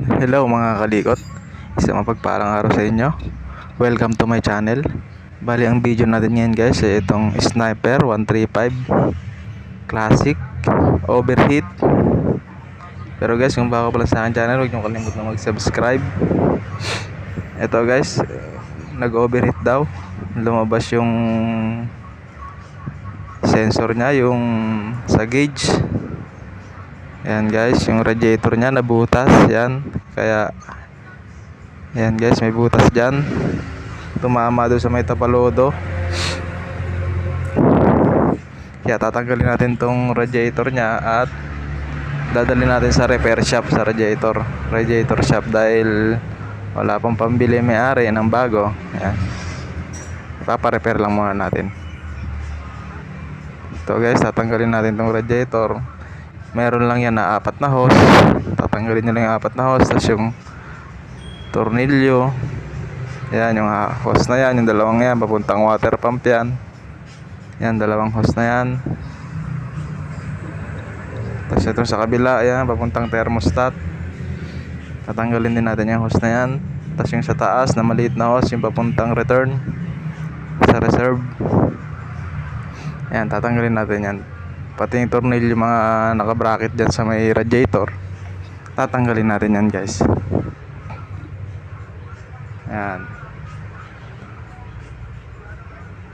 Hello mga kalikot. Isang mapagpalang araw sa inyo. Welcome to my channel. Bali ang video natin ngayon guys ay itong Sniper 135 Classic. Overheat. Pero guys kung bago pala sa akin channel Huwag nyo kalimutan mag-subscribe. Ito guys Nag-overheat daw. Lumabas yung Sensor niya Yung sa gauge. Yan guys, yung radiator niya nabutas, yan. Kaya yan guys, may butas diyan. Tumama doon sa may tapalodo. Kaya tatanggalin natin tong radiator niya at dadalhin natin sa repair shop sa radiator. Radiator shop dahil wala pang pambili may-ari ng bago. Yan. Papa-repair lang muna natin. Ito guys, tatanggalin natin tong radiator meron lang yan na apat na hose. Tatanggalin nyo lang yung apat na hose. Tapos yung tornilyo. Yan yung hose na yan. Yung dalawang yan papuntang water pump yan. Yan dalawang hose na yan. Tapos ito sa kabila yan papuntang thermostat. Tatanggalin din natin yung hose na yan. Tapos yung sa taas na maliit na hose yung papuntang return. Sa reserve. Yan tatanggalin natin yan pati yung tornilyo mga naka-bracket dyan sa may radiator. Tatanggalin natin yan guys. Yan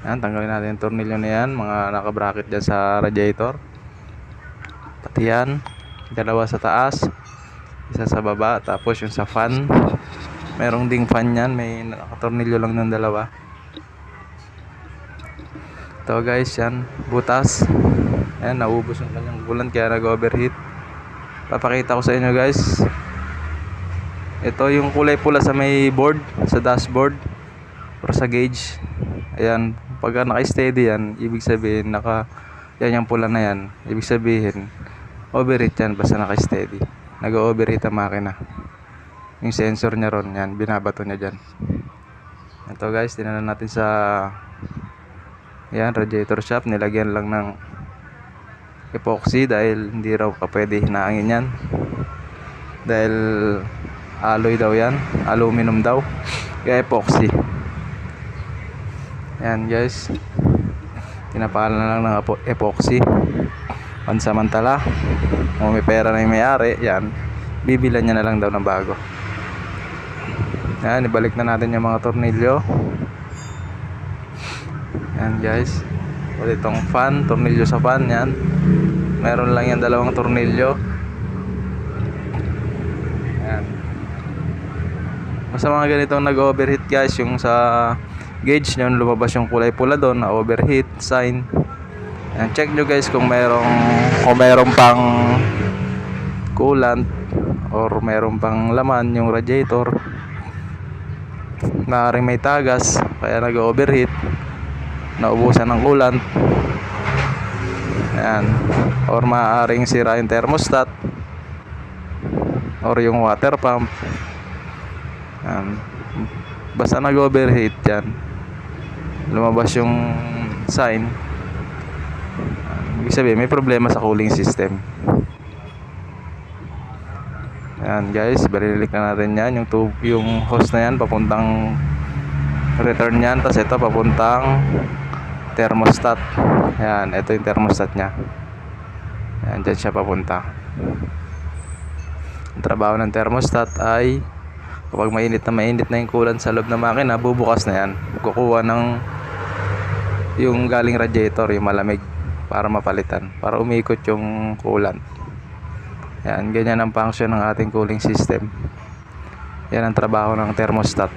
yan tanggalin natin yung tornilyo na yan mga naka-bracket dyan sa radiator. Pati yan dalawa sa taas isa sa baba tapos yung sa fan. Merong ding fan yan may nakatornilyo lang ng dalawa. Ito guys yan butas Ayan, naubos yung kanyang bulan kaya nag-overheat. Papakita ko sa inyo guys. Ito yung kulay pula sa may board, sa dashboard or sa gauge. Ayan, pagka naka-steady yan, ibig sabihin naka yan yung pula na yan. Ibig sabihin overheat yan basta naka-steady. Nag-overheat ang makina. Yung sensor niya ron, yan, binabato niya dyan. Ito guys, tinanan natin sa yan, radiator shop. Nilagyan lang ng epoxy dahil hindi raw ka pwede hinaangin yan. Dahil alloy daw yan aluminum daw kaya epoxy. Yan guys. Tinapalan na lang ng epo- epoxy. Pansamantala kung may pera na yung may-ari yan bibilan niya na lang daw ng bago. Yan ibalik na natin yung mga tornilyo. Yan guys. Ulit itong fan tornilyo sa fan yan meron lang yan dalawang tornilyo. Yan sa mga ganitong nag overheat guys yung sa gauge nyo lumabas yung kulay pula doon na overheat sign. Yan, check nyo guys kung merong kung merong pang coolant or merong pang laman yung radiator. Maaaring may tagas kaya nag overheat naubusan ng coolant Ayan. Or maaaring sira yung thermostat. Or yung water pump. Ayan. Basta nag-overheat yan. Lumabas yung sign. Ibig sabihin, may problema sa cooling system. Ayan guys, balilik na natin yan. Yung, tube, yung hose na yan, papuntang return yan. Tapos ito, papuntang thermostat. Yan, ito yung thermostat niya. Yan, dyan siya papunta. Ang trabaho ng thermostat ay kapag mainit na mainit na yung coolant sa loob ng makina, bubukas na yan. Kukuha ng yung galing radiator, yung malamig para mapalitan, para umikot yung coolant. Yan, ganyan ang function ng ating cooling system. Yan ang trabaho ng thermostat.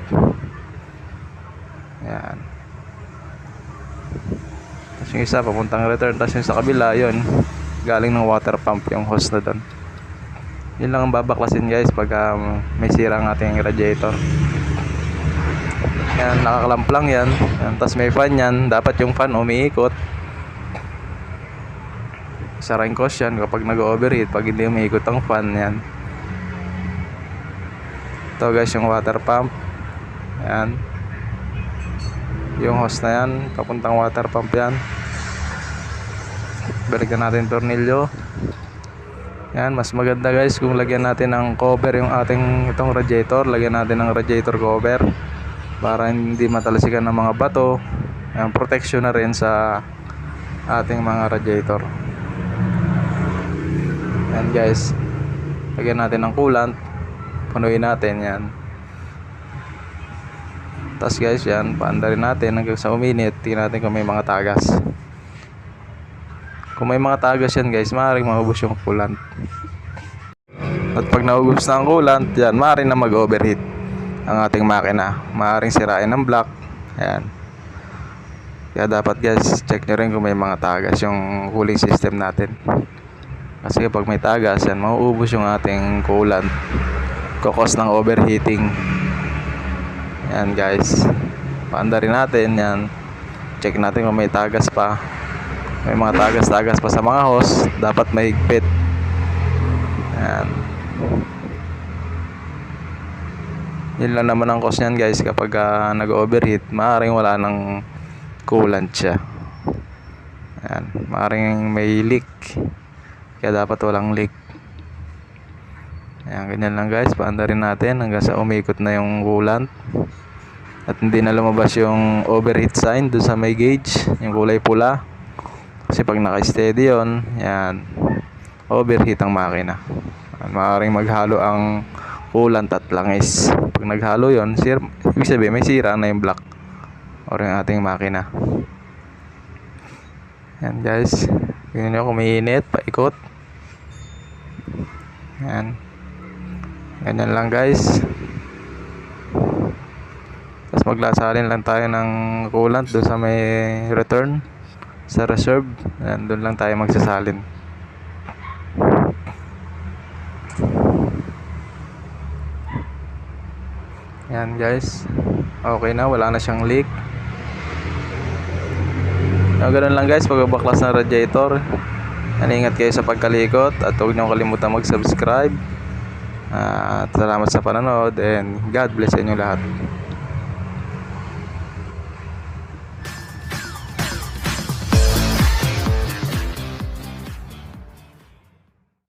Yan. Tapos yung isa papuntang return. Tapos yung sa kabila, yun. Galing ng water pump yung hose na doon. Yun lang ang babaklasin guys pag um, may sira ang ating radiator. Yan, nakaklamp lang yan. yan. Tapos may fan yan. Dapat yung fan umiikot. Sa cause yan kapag nag-overheat. Pag hindi umiikot ang fan yan. Ito guys yung water pump. Yan. Yung hose na yan. Papuntang water pump yan balikan natin tornilyo Yan, mas maganda guys kung lagyan natin ng cover yung ating itong radiator. Lagyan natin ng radiator cover para hindi matalasikan ng mga bato. Yan, protection na rin sa ating mga radiator. Yan guys. Lagyan natin ng coolant. Punuin natin yan. Tapos guys yan, paanda rin natin hanggang sa uminit. Tingnan natin kung may mga tagas. Kung may mga tagas yan guys, maaaring maubos yung coolant. At pag naubos na ang coolant, yan, maaaring na mag-overheat ang ating makina. Maaaring sirain ng block. Ayan. Kaya dapat guys, check nyo rin kung may mga tagas yung cooling system natin. Kasi kapag may tagas, yan, mauubos yung ating coolant. Kokos ng overheating. Yan guys. Paanda rin natin yan. Check natin kung may tagas pa. May mga tagas-tagas pa sa mga hose. Dapat mahigpit. Yan. Yun lang naman ang cause niyan guys kapag ah, nag-overheat, maaaring wala ng coolant siya. Yan, maaaring may leak. Kaya dapat walang leak. Ayan, ganyan lang guys. Paanda rin natin hanggang sa umikot na yung coolant. At hindi na lumabas yung overheat sign doon sa may gauge, yung kulay pula. Kasi pag naka-steady yun, yan, overheat ang makina. Maaaring maghalo ang coolant at langis. Pag naghalo yon, sir, ibig sabihin may sira na yung block or yung ating makina. Yan guys. Tingnan nyo kung may init, paikot. Yan. Ganyan lang guys. Tapos maglasalin lang tayo ng coolant doon sa may return sa reserve. Yan, doon lang tayo magsasalin. Yan guys. Okay na, wala na siyang leak. Yung ganun lang guys, pagbabaklas ng radiator. Yan, ingat kayo sa pagkalikot at huwag niyo kalimutan mag-subscribe. At salamat sa panonood and God bless sa inyo lahat.